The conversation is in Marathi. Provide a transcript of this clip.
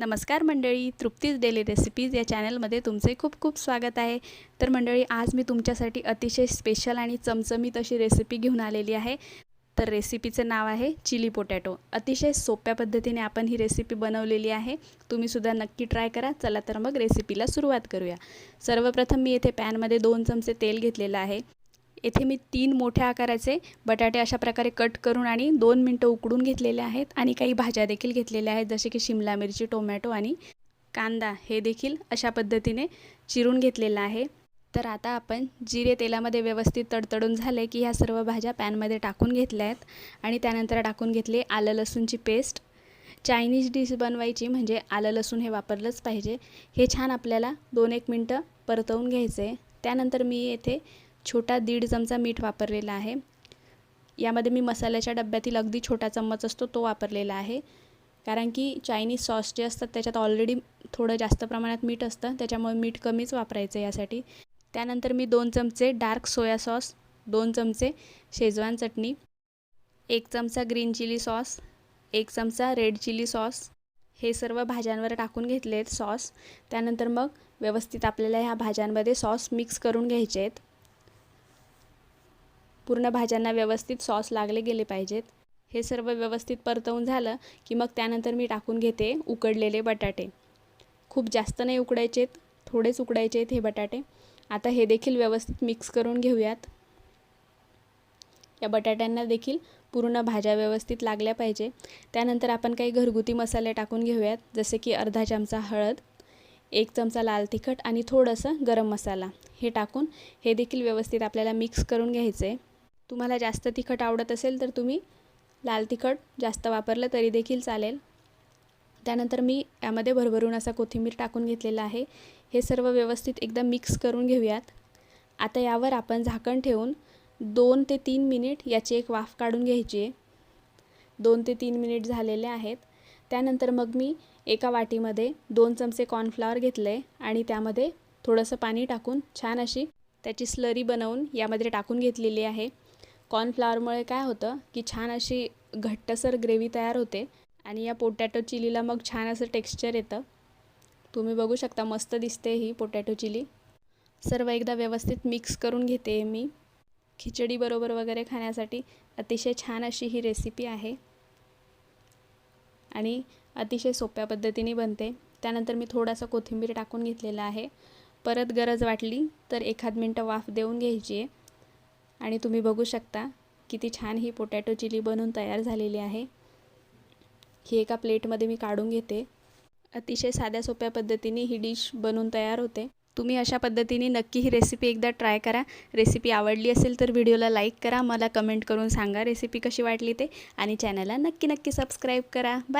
नमस्कार मंडळी तृप्तीज डेली रेसिपीज या चॅनलमध्ये तुमचे खूप खूप स्वागत आहे. तर मंडळी आज मी तुमच्यासाठी अतिशय स्पेशल आणि चमचमीत अशी रेसिपी घेऊन आलेली आहे. तर रेसिपीचं नाव आहे चिली पोटॅटो अतिशय सोप्या पद्धतीने आपण ही रेसिपी बनवलेली आहे. तुम्हीसुद्धा नक्की ट्राय करा. चला तर मग रेसिपीला सुरुवात करूया. सर्वप्रथम मी येथे पॅनमध्ये दोन चमचे तेल घेतलेलं आहे. येथे मी तीन मोठ्या आकाराचे बटाटे अशा प्रकारे कट करून आणि दोन मिनटं उकडून घेतलेले आहेत आणि काही भाज्या देखील घेतलेल्या आहेत जसे की शिमला मिरची टोमॅटो आणि कांदा. हे देखील अशा पद्धतीने चिरून घेतलेलं आहे. तर आता आपण जिरे तेलामध्ये व्यवस्थित तडतडून झाले की ह्या सर्व भाज्या पॅनमध्ये टाकून घेतल्या आहेत आणि त्यानंतर टाकून घेतले आलं लसूणची पेस्ट. चायनीज डिश बनवायची म्हणजे आलं लसूण हे वापरलंच पाहिजे. हे छान आपल्याला दोन एक मिनटं परतवून घ्यायचं आहे त्यानंतर मी येथे छोटा दीड चमचा मीठ वापरलेला आहे. यामध्ये मी मसाल्याच्या डब्यातील अगदी छोटा चम्मच असतो तो वापरलेला आहे. कारण की चायनीज सॉस जे असतात त्याच्यात ऑलरेडी थोडं जास्त प्रमाणात मीठ असतं. त्याच्यामुळे मीठ कमीच वापरायचं यासाठी. त्यानंतर मी दोन चमचे डार्क सोया सॉस दोन चमचे शेजवान चटणी एक चमचा ग्रीन चिली सॉस एक चमचा रेड चिली सॉस हे सर्व भाज्यांवर टाकून घेतले आहेत सॉस त्यानंतर मग व्यवस्थित आपल्याला ह्या भाज्यांमध्ये सॉस मिक्स करून घ्यायचे आहेत पूर्ण भाज्यांना व्यवस्थित सॉस लागले गेले पाहिजेत. हे सर्व व्यवस्थित परतवून झालं की मग त्यानंतर मी टाकून घेते उकडलेले बटाटे. खूप जास्त नाही उकडायचेत थोडेच उकडायचे आहेत हे बटाटे. आता हे देखील व्यवस्थित मिक्स करून घेऊयात. या बटाट्यांना देखील पूर्ण भाज्या व्यवस्थित लागल्या पाहिजे. त्यानंतर आपण काही घरगुती मसाले टाकून घेऊयात जसे की अर्धा चमचा हळद एक चमचा लाल तिखट आणि थोडंसं गरम मसाला. हे टाकून हे देखील व्यवस्थित आपल्याला मिक्स करून घ्यायचं आहे तुम्हाला जास्त तिखट आवडत असेल तर तुम्ही लाल तिखट जास्त वापरलं तरी देखील चालेल. त्यानंतर मी यामध्ये भरभरून असा कोथिंबीर टाकून घेतलेला आहे. हे सर्व व्यवस्थित एकदा मिक्स करून घेऊयात. आता यावर आपण झाकण ठेवून दोन ते तीन मिनिट याची एक वाफ काढून घ्यायची आहे. दोन ते तीन मिनिट झालेले आहेत. त्यानंतर मग मी एका वाटीमध्ये दोन चमचे कॉर्नफ्लॉवर घेतले आणि त्यामध्ये थोडंसं पाणी टाकून छान अशी त्याची स्लरी बनवून यामध्ये टाकून घेतलेली आहे. कॉर्नफ्लॉवरमुळे काय होतं की छान अशी घट्टसर ग्रेव्ही तयार होते आणि या पोटॅटो चिलीला मग छान असं टेक्स्चर येतं. तुम्ही बघू शकता मस्त दिसते ही पोटॅटो चिली. सर्व एकदा व्यवस्थित मिक्स करून घेते मी. खिचडीबरोबर वगैरे खाण्यासाठी अतिशय छान अशी ही रेसिपी आहे. आणि अतिशय सोप्या पद्धतीने बनते. त्यानंतर मी थोडासा कोथिंबीर टाकून घेतलेला आहे. परत गरज वाटली तर एखाद मिनटं वाफ देऊन घ्यायची आहे. आणि तुम्ही बघू शकता किती छान ही पोटॅटो चिली बनवून तयार झालेली आहे. ही एका प्लेटमध्ये मी काढून घेते. अतिशय साध्या सोप्या पद्धतीने ही डिश बनवून तयार होते. तुम्ही अशा पद्धतीने नक्की ही रेसिपी एकदा ट्राय करा. रेसिपी आवडली असेल तर व्हिडिओला लाईक करा. मला कमेंट करून सांगा रेसिपी कशी वाटली ते. आणि चॅनलला नक्की नक्की सबस्क्राईब करा. बाय